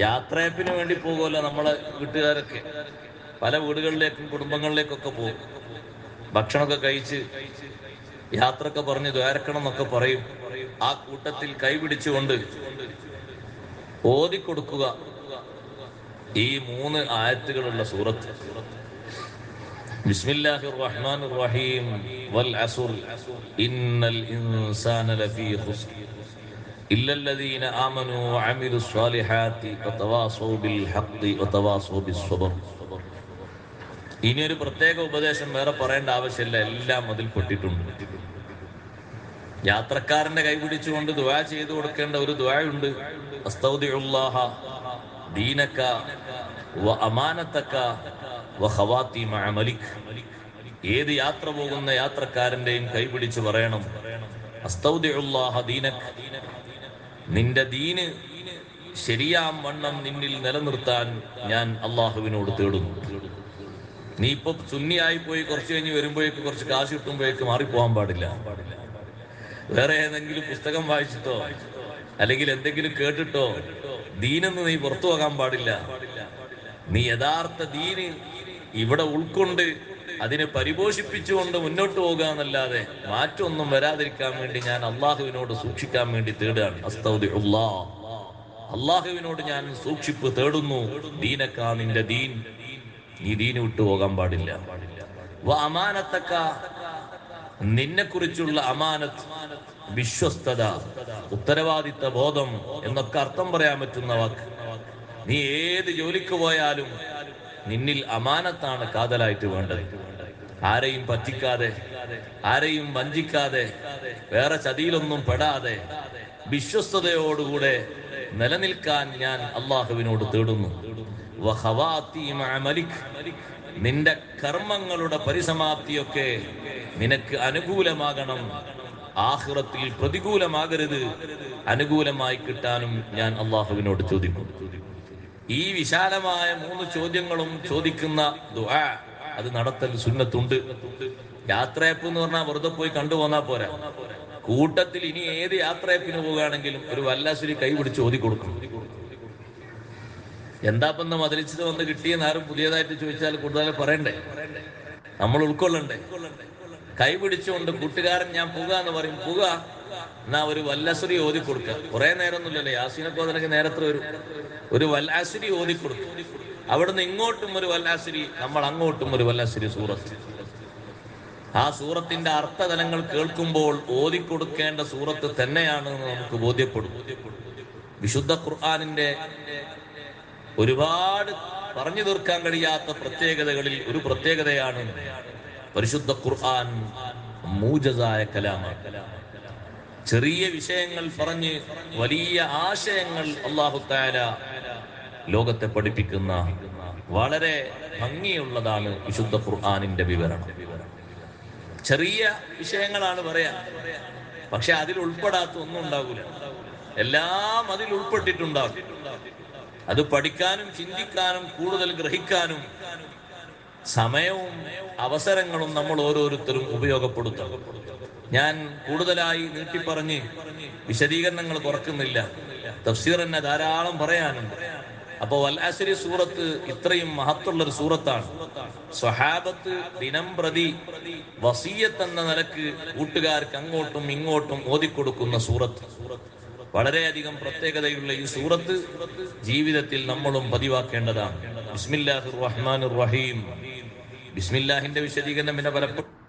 യാത്രയപ്പിന് വേണ്ടി പോകുമല്ലോ നമ്മളെ വീട്ടുകാരൊക്കെ. പല വീടുകളിലേക്കും കുടുംബങ്ങളിലേക്കൊക്കെ പോകും. ഭക്ഷണമൊക്കെ കഴിച്ച് യാത്രയൊക്കെ പറഞ്ഞ് ദ്വാരക്കണം എന്നൊക്കെ പറയും. ആ കൂട്ടത്തിൽ കൈപിടിച്ചുകൊണ്ട് ഓതിക്കൊടുക്കുക. ഈ മൂന്ന് ആയത്തുകളുള്ള സൂറത്ത്. ബിസ്മില്ലാഹിർ റഹ്മാനിർ റഹീം വൽ ഇന്നൽ ഇൻസാന ലഫീ ഖുസ്ർ. إلا الذين آمنوا وعملوا الصالحات وتواصوا بالحق وتواصوا بالصبر ഇനി ഒരു പ്രത്യേക ഉപദേശം വേറെ പറയേണ്ട ആവശ്യമില്ല എല്ലാം അതിൽ പെട്ടിട്ടുണ്ട് യാത്രക്കാരന്റെ കൈ പിടിച്ചുകൊണ്ട് ദുആ ചെയ്തു കൊടുക്കേണ്ട ഒരു ദുആയുണ്ട് അസ്തൗദിഉല്ലാഹ ദീനക വ അമാനതക വ ഖവാത്തിമ അമലിക് ഏത് യാത്ര പോകുന്ന യാത്രക്കാരന്റെയും കൈ പിടിച്ച് പറയണം അസ്തൗദിഉല്ലാഹ ദീനക് നിന്റെ ദീന് ശരിയാം വണ്ണം നിന്നിൽ നിലനിർത്താൻ ഞാൻ അള്ളാഹുവിനോട് തേടുന്നു. നീ ഇപ്പൊ സുന്നിയായി പോയി കുറച്ച് കഴിഞ്ഞ് വരുമ്പോഴേക്ക് കുറച്ച് കാശ് കിട്ടുമ്പോഴേക്ക് മാറിപ്പോകാൻ പാടില്ല. വേറെ ഏതെങ്കിലും പുസ്തകം വായിച്ചിട്ടോ അല്ലെങ്കിൽ എന്തെങ്കിലും കേട്ടിട്ടോ ദീനെന്ന് നീ പുറത്തു പോകാൻ പാടില്ല. നീ യഥാർത്ഥ ദീന് ഇവിടെ ഉൾക്കൊണ്ട് അതിനെ പരിപോഷിപ്പിച്ചുകൊണ്ട് മുന്നോട്ട് പോകുക എന്നല്ലാതെ മാറ്റമൊന്നും വരാതിരിക്കാൻ വേണ്ടി ഞാൻ അള്ളാഹുവിനോട് സൂക്ഷിക്കാൻ വേണ്ടി തേടുകയാണ്. അള്ളാഹുവിനോട് ഞാൻ സൂക്ഷിപ്പ് തേടുന്നു. ദീനക്കാ നിന്റെ ദീൻ. നീ ദീന് വിട്ടു പോകാൻ പാടില്ല. അമാനത്തക്ക. നിന്നെ കുറിച്ചുള്ള അമാനത്ത് വിശ്വസ്തത ഉത്തരവാദിത്ത ബോധം എന്നൊക്കെ അർത്ഥം പറയാൻ പറ്റുന്ന വാക്ക്. നീ ഏത് ജോലിക്ക് പോയാലും നിന്നിൽ അമാനത്താണ് കാതലായിട്ട് വേണ്ടത്. ആരെയും പറ്റിക്കാതെ ആരെയും വഞ്ചിക്കാതെ വേറെ ചതിയിലൊന്നും പെടാതെ വിശ്വസ്തയോടുകൂടെ നിലനിൽക്കാൻ ഞാൻ അള്ളാഹുവിനോട് തേടുന്നു. നിന്റെ കർമ്മങ്ങളുടെ പരിസമാപ്തിയൊക്കെ നിനക്ക് അനുകൂലമാകണം. ആഹ്റത്തിൽ പ്രതികൂലമാകരുത്. അനുകൂലമായി കിട്ടാനും ഞാൻ അള്ളാഹുവിനോട് ചോദിക്കും ഈ വിശാലമായ മൂന്ന് ചോദ്യങ്ങളും ചോദിക്കുന്ന ദുആ അത് നടത്തൽ സുന്നത്തുണ്ട്. യാത്രയപ്പ് എന്ന് പറഞ്ഞാൽ വെറുതെ പോയി കണ്ടുപോന്നാ പോരാ. കൂട്ടത്തിൽ ഇനി ഏത് യാത്രയപ്പിന് പോവുകയാണെങ്കിലും ഒരു വല്ലാശ്ശേരി കൈ പിടിച്ച് ഓതി കൊടുക്കണം. എന്താപ്പെന്ന് മതിലിച്ചത് വന്ന് കിട്ടിയെന്ന് ആരും പുതിയതായിട്ട് ചോദിച്ചാൽ കൂടുതൽ പറയണ്ടേ? നമ്മൾ ഉൾക്കൊള്ളണ്ടേ? കൈ പിടിച്ചുകൊണ്ട് കൂട്ടുകാരൻ ഞാൻ പോകാന്ന് എന്ന് പറയും പുക. എന്നാ ഒരു വല്ലസുരി ഓതി കൊടുക്കുക കുറെ നേരമൊന്നുമില്ലല്ലോ. യാസീനൊക്കെ അതിനൊക്കെ നേരത്തെ വരും. ഒരു വല്ലാസുരി ഓതി കൊടുക്കും. അവിടുന്ന് ഇങ്ങോട്ടും ഒരു വല്ലാസുരി നമ്മൾ അങ്ങോട്ടും ഒരു വല്ലാസുരി സൂറത്ത്. ആ സൂറത്തിന്റെ അർത്ഥതലങ്ങൾ കേൾക്കുമ്പോൾ ഓതിക്കൊടുക്കേണ്ട സൂറത്ത് തന്നെയാണ് നമുക്ക് ബോധ്യപ്പെടും. വിശുദ്ധ ഖുർആാനിന്റെ ഒരുപാട് പറഞ്ഞു തീർക്കാൻ കഴിയാത്ത പ്രത്യേകതകളിൽ ഒരു പ്രത്യേകതയാണ് പരിശുദ്ധ ഖുർആൻ മൂജസായ കലാമാണ് ചെറിയ വിഷയങ്ങൾ പറഞ്ഞ് വലിയ ആശയങ്ങൾ അള്ളാഹു താര ലോകത്തെ പഠിപ്പിക്കുന്ന വളരെ ഭംഗിയുള്ളതാണ് വിശുദ്ധ ഖുർആാനിന്റെ വിവരണം. ചെറിയ വിഷയങ്ങളാണ് പറയാ പക്ഷെ അതിൽ ഉൾപ്പെടാത്ത ഒന്നും ഉണ്ടാകൂല എല്ലാം അതിൽ ഉൾപ്പെട്ടിട്ടുണ്ടാകും അത് പഠിക്കാനും ചിന്തിക്കാനും കൂടുതൽ ഗ്രഹിക്കാനും സമയവും അവസരങ്ങളും നമ്മൾ ഓരോരുത്തരും ഉപയോഗപ്പെടുത്തണം ഞാൻ കൂടുതലായി നീട്ടിപ്പറഞ്ഞ് വിശദീകരണങ്ങൾ കുറക്കുന്നില്ല. തഫ്സീർ തന്നെ ധാരാളം പറയാനുണ്ട്. അപ്പൊ വല്ലാശ്ശേരി സൂറത്ത് ഇത്രയും മഹത്തുള്ള ഒരു സൂറത്താണ്. സ്വഹാബത്ത് ദിനം പ്രതി വസീയത്ത് എന്ന നിലയ്ക്ക് കൂട്ടുകാർക്ക് അങ്ങോട്ടും ഇങ്ങോട്ടും ഓതിക്കൊടുക്കുന്ന സൂറത്ത്. വളരെയധികം പ്രത്യേകതയുള്ള ഈ സൂറത്ത് ജീവിതത്തിൽ നമ്മളും പതിവാക്കേണ്ടതാണ്. ബിസ്മില്ലാഹിർ റഹ്മാനിർ റഹീം. ബിസ്മില്ലാഹിന്റെ വിശദീകരണം പിന്നെ പലപ്പോഴും